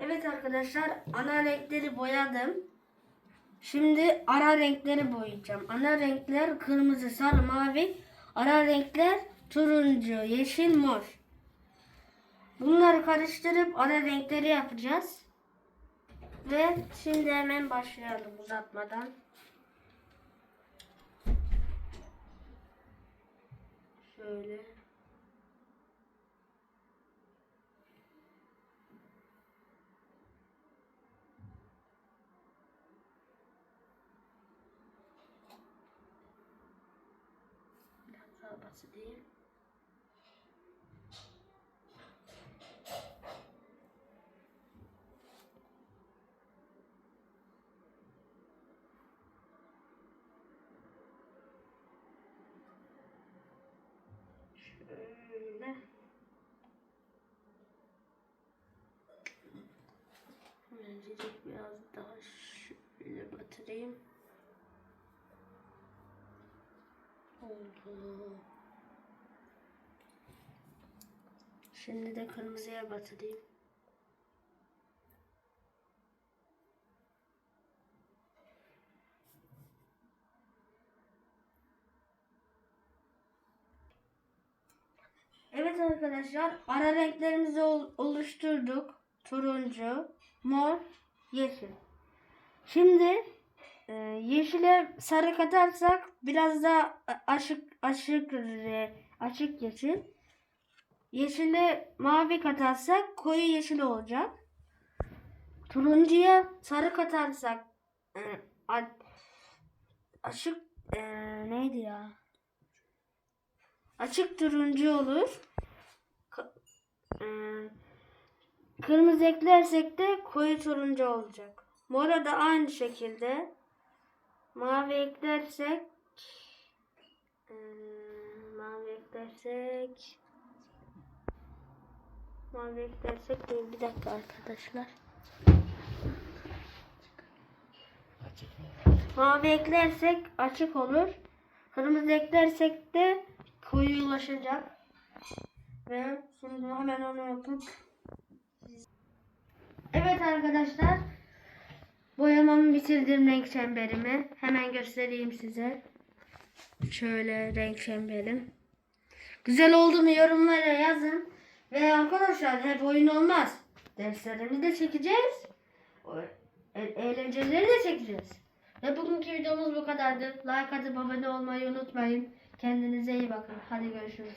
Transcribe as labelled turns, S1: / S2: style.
S1: Evet arkadaşlar ana renkleri boyadım. Şimdi ara renkleri boyayacağım. Ana renkler kırmızı, sarı, mavi. Ara renkler turuncu, yeşil, mor. Bunları karıştırıp ara renkleri yapacağız. Ve şimdi hemen başlayalım uzatmadan. Şöyle. Basayım. Şöyle. Hemencecik biraz daha şöyle batırayım. Oldu. Şimdi de kırmızıya batırayım. Evet arkadaşlar ara renklerimizi ol- oluşturduk. Turuncu, mor, yeşil. Şimdi e, yeşile sarı katarsak biraz daha a- açık açık re- açık yeşil. Yeşile mavi katarsak koyu yeşil olacak. Turuncuya sarı katarsak e, açık e, neydi ya? Açık turuncu olur. E, kırmızı eklersek de koyu turuncu olacak. Mora da aynı şekilde. Mavi eklersek e, mavi eklersek mavi eklersek dur bir dakika arkadaşlar. Mavi eklersek açık olur. Kırmızı eklersek de koyulaşacak. Ve şimdi hemen onu yapıp Evet arkadaşlar. Boyamamı bitirdim renk çemberimi. Hemen göstereyim size. Şöyle renk çemberim. Güzel oldu mu yorumlara yazın. Ve arkadaşlar hep oyun olmaz. Derslerimizi de çekeceğiz. E- Eğlenceleri de çekeceğiz. Ve bugünkü videomuz bu kadardı. Like atıp abone olmayı unutmayın. Kendinize iyi bakın. Hadi görüşürüz.